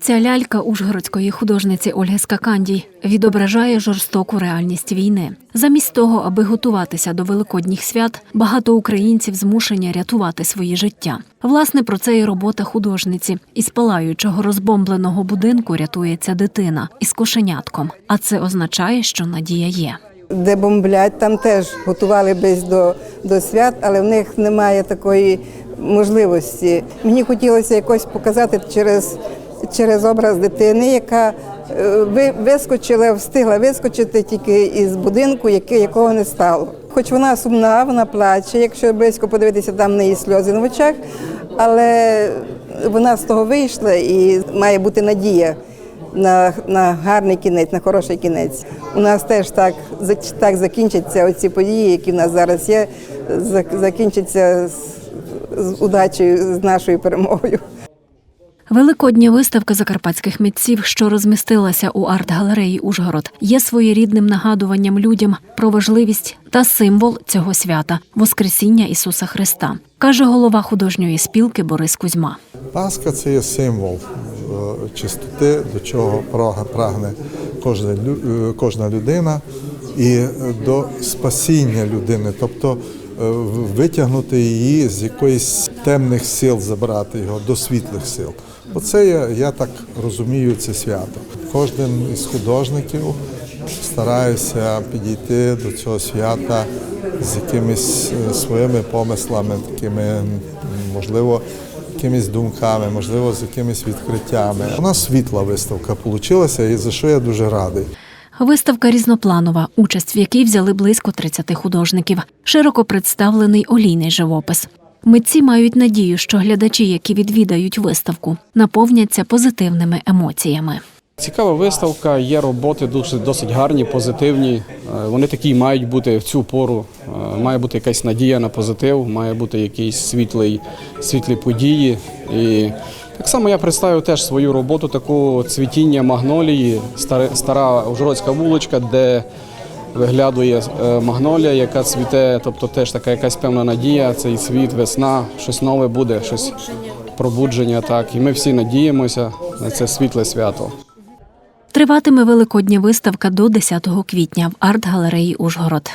Ця лялька ужгородської художниці Ольги Скакандій відображає жорстоку реальність війни. Замість того, аби готуватися до великодніх свят, багато українців змушені рятувати свої життя. Власне, про це і робота художниці. Із палаючого розбомбленого будинку рятується дитина із кошенятком. А це означає, що надія є. де бомблять, там теж готували десь до, до свят, але в них немає такої можливості. Мені хотілося якось показати через, через образ дитини, яка е, ви- вискочила, встигла вискочити тільки із будинку, якого не стало. Хоч вона сумна, вона плаче, якщо близько подивитися, там неї сльози на очах, але вона з того вийшла і має бути надія на, на гарний кінець, на хороший кінець. У нас теж так, так закінчаться оці події, які в нас зараз є, зак- закінчаться з, з удачею, з нашою перемогою. Великодня виставка закарпатських митців, що розмістилася у арт-галереї Ужгород, є своєрідним нагадуванням людям про важливість та символ цього свята Воскресіння Ісуса Христа, каже голова художньої спілки Борис Кузьма. Пасха це є символ е, чистоти, до чого праг- прагне кожна, е, кожна людина, і е, до спасіння людини, тобто е, витягнути її з якоїсь темних сил, забрати його до світлих сил. Оце я, я так розумію це свято. Кожен із художників стараюся підійти до цього свята з якимись е, своїми помислами, такими можливо якимись думками, можливо, з якимись відкриттями. У нас світла виставка вийшла, і за що я дуже радий. Виставка різнопланова, участь в якій взяли близько 30 художників. Широко представлений олійний живопис. Митці мають надію, що глядачі, які відвідають виставку, наповняться позитивними емоціями. Цікава виставка, є роботи досить, досить гарні, позитивні. Е, Вони такі мають бути в цю пору. Е, Має бути якась надія на позитив, має бути якісь світлий, світлі події. І так само я представив теж свою роботу, таку цвітіння магнолії, стара, Ужгородська вуличка, де виглядує е, магнолія, яка цвіте, тобто теж така якась певна надія, цей світ, весна, щось нове буде, щось пробудження. Так. І ми всі надіємося на це світле свято. Триватиме великодня виставка до 10 квітня в арт-галереї Ужгород.